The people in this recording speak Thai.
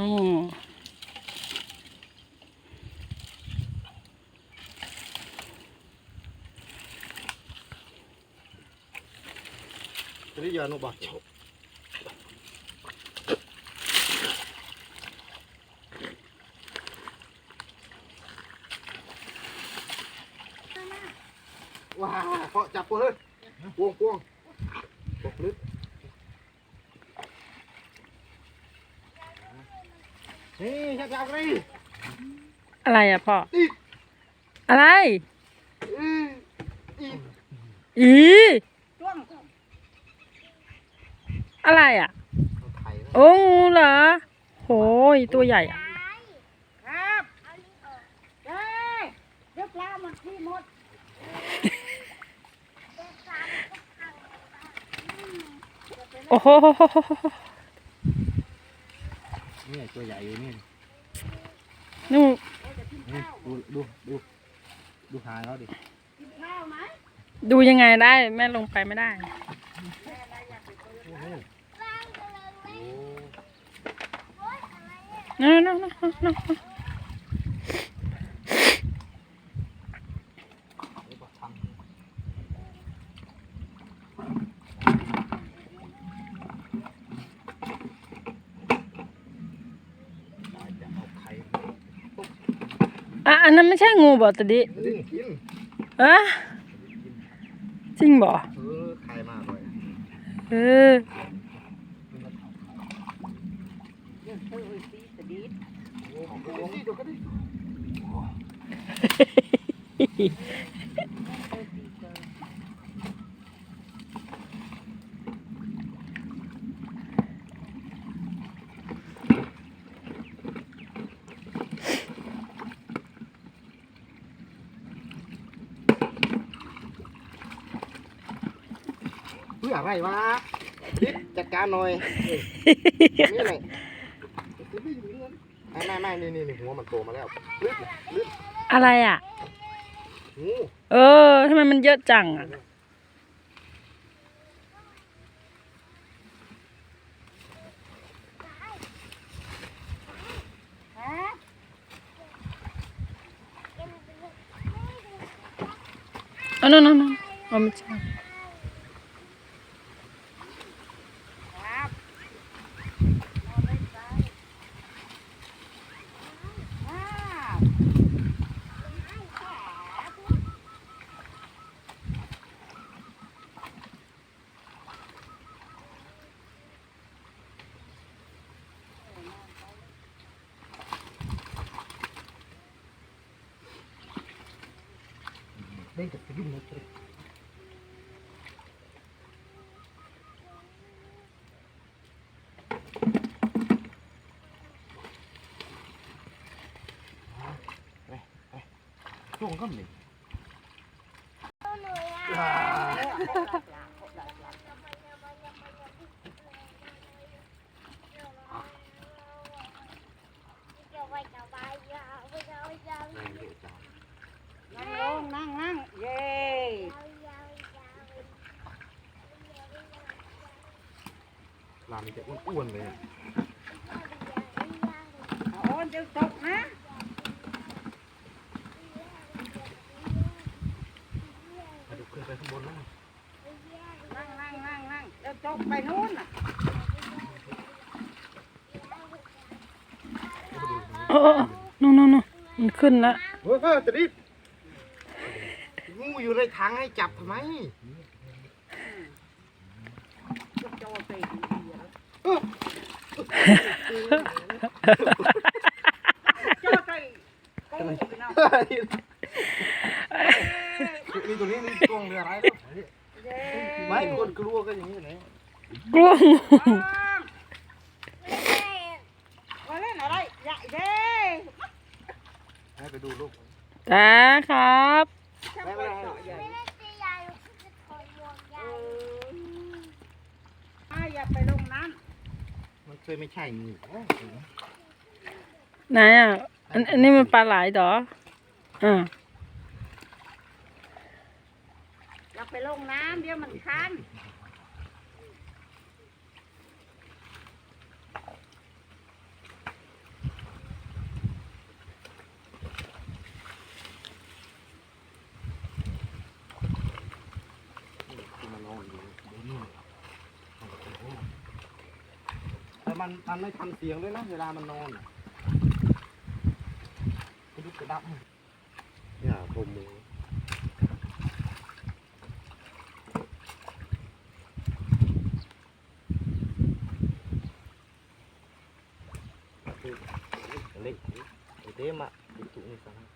อ๋อ Jadi ya nu bah. Wah, kok capur hết. Buông buông. Bọc lướt. Ê, chặt chặt đi. อ อะไรอะพ่อ อะไร Ý. Ý. อีช่วงอะไรอะ โอ้งูเหรอ โหยตัวใหญ่อะครับเฮ้ยเดี๋ยวปลามันขี้มดโอ้โห นี่ตัวใหญ่อยู่นี่นู่นนี่ดูดูดูดูหางเขาดิกินข้าวไหมดูยังไงได้ แม่ลงไปไม่ได้ โอ้โหนั่นนั่นนั่นนั่น เดี๋ยวบอกทำได้จะเอาไข่ อะอันนั้นไม่ใช่งูบ่ตะดิดิ้นกินเอะจริงบ่เออไข่มากเลยเออเดี๋ยวเธอสีสดีดโอ้โหเดี๋ยวก็ได้ เพื่ ออะไรวะดิดจัดการหน่อยนี่หน่อยไม่ไม่ไม่นี่นี่นี่หัวมันโตมาแล้วลึกลึกอะไรอะงูเออทำไมมันเยอะจังอะฮะอ๋อนั่นนั่นนั่นอ๋อไม่ใช่ ครับเอาไปใส่ครับ เล่นกับยุ่งนะเลยช่วงก็หนึ่ง นั่งลงนั่งนั่งเย้ ลา มันจะอ้วนๆเลยโอ้เดี๋ยวตกนะมาดูขึ้นไปข้างบนแล้วนั่งนั่งนั่งนั่งเดี๋ยวตกไปนู้นน่ะโอ้โอ้นู่นนู่นนู่นมันขึ้นแล้วเฮ้ยเฮ้ยจะดิบงูอยู่ในถังให้จับทำไมจะ นี่ตัวนี้นี่ตวงเรืออะไรเย้ไม่คนกลัวก็อย่างนี้ไหนกลัวงูมาเล่นอะไรใหญ่เด้ให้ไปดูลูกจ้าครับ ช่างไปเจาะใหญ่เอออ่าอย่าไปลงน้ มันเค ยไม่ใช่งูไหนอะอันอันนี้มันปลาไหลเหรออ่าเราไปลงน้ำเดี๋ยวมันคัน มันมันไม่ทำเสียงด้วยนะเวลามันนอนอะกระดุกกระดับเนี่ยผมมือเล็กเต็มอะติดตุนี่สัง